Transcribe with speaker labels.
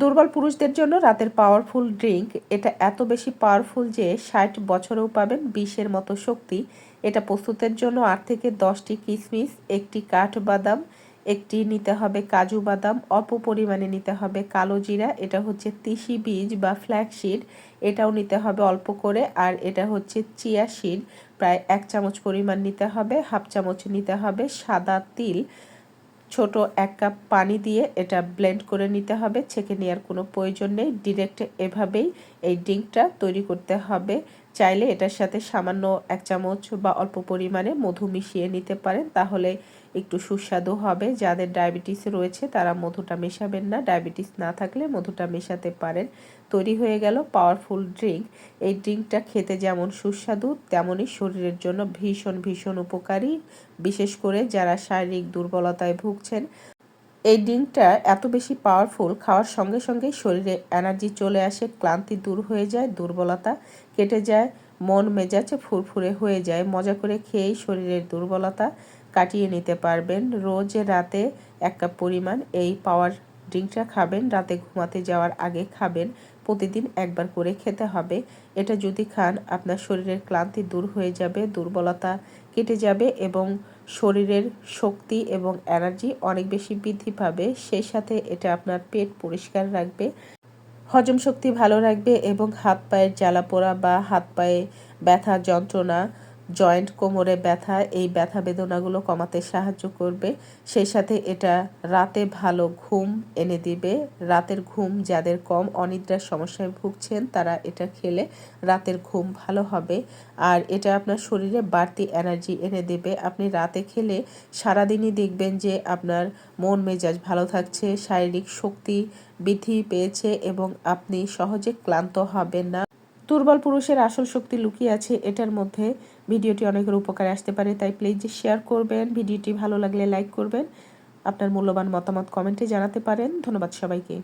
Speaker 1: দুর্বল পুরুষদের জন্য রাতের পাওয়ারফুল ড্রিঙ্ক এটা এত বেশি পাওয়ারফুল যে ষাট বছরেও পাবেন বিষের মতো শক্তি। এটা প্রস্তুতের জন্য আট থেকে দশটি কিশমিশ একটি কাঠ বাদাম একটি নিতে হবে কাজু বাদাম অল্প পরিমাণে নিতে হবে কালো জিরা, এটা হচ্ছে তিসি বীজ বা ফ্ল্যাক্সিড এটাও নিতে হবে অল্প করে, আর এটা হচ্ছে চিয়া সিড প্রায় এক চামচ পরিমাণ নিতে হবে, হাফ চামচ নিতে হবে সাদা তিল। ছোট এক কাপ পানি দিয়ে এটা ব্লেন্ড করে নিতে হবে। ছেঁকে নেওয়ার কোনো প্রয়োজন নেই। ডিরেক্ট এভাবেই এই ডিঙ্কটা তৈরি করতে হবে। চাইলে এটার সাথে সামান্য এক চামচ বা অল্প পরিমাণে মধু মিশিয়ে নিতে পারেন। তাহলে একটু সুস্বাদু হবে। যাদের ডায়াবেটিস রয়েছে, তারা মধুটা মেশাবেন না। ডায়াবেটিস না থাকলে মধুটা মেশাতে পারেন। তৈরি হয়ে গেল পাওয়ারফুল ড্রিঙ্ক। এই ড্রিঙ্কটা খেতে যেমন সুস্বাদু, তেমনই শরীরের জন্য ভীষণ ভীষণ উপকারী। বিশেষ করে যারা শারীরিক দুর্বলতায় ভুগছেন এই ড্রিঙ্কটা এত বেশি পাওয়ারফুল খাওয়ার সঙ্গে সঙ্গে শরীরে এনার্জি চলে আসে, ক্লান্তি দূর হয়ে যায়, দুর্বলতা কেটে যায়, মন মেজাজ ফুরফুরে হয়ে যায়। মজা করে খেয়েই শরীরের দুর্বলতা কাটিয়ে নিতে পারবেন। রোজ রাতে এক কাপ পরিমাণ এই পাওয়ার ড্রিঙ্কটা খাবেন, রাতে ঘুমাতে যাওয়ার আগে খাবেন, প্রতিদিন একবার করে খেতে হবে। এটা যদি খান, আপনার শরীরের ক্লান্তি দূর হয়ে যাবে, দুর্বলতা কেটে যাবে এবং শরীরের শক্তি এবং এনার্জি অনেক বেশি বৃদ্ধি পাবে। সেই সাথে এটা আপনার পেট পরিষ্কার রাখবে, হজম শক্তি ভালো রাখবে এবং হাত পায়ের জ্বালা পোড়া বা হাত পায়ে ব্যথা যন্ত্রণা জয়েন্ট কোমরে ব্যথা, এই ব্যথা বেদনাগুলো কমাতে সাহায্য করবে। সেই সাথে এটা রাতে ভালো ঘুম এনে দিবে। রাতের ঘুম যাদের কম অনিদ্রার সমস্যায় ভুগছেন, তারা এটা খেলে রাতের ঘুম ভালো হবে। আর এটা আপনার শরীরে বাড়তি এনার্জি এনে দেবে। আপনি রাতে খেলে সারাদিনই দেখবেন যে আপনার মন মেজাজ ভালো থাকছে, শারীরিক শক্তি বৃদ্ধি পেয়েছে এবং আপনি সহজে ক্লান্ত হবেন না। দুর্বল পুরুষের আসল শক্তি লুকিয়ে আছে এটার মধ্যে। ভিডিওটি অনেকের উপকারে আসতে পারে, তাই প্লিজ শেয়ার করবেন, ভিডিওটি ভালো লাগলে লাইক করবেন। আপনার মূল্যবান মতামত কমেন্টে জানাতে পারেন। ধন্যবাদ সবাইকে।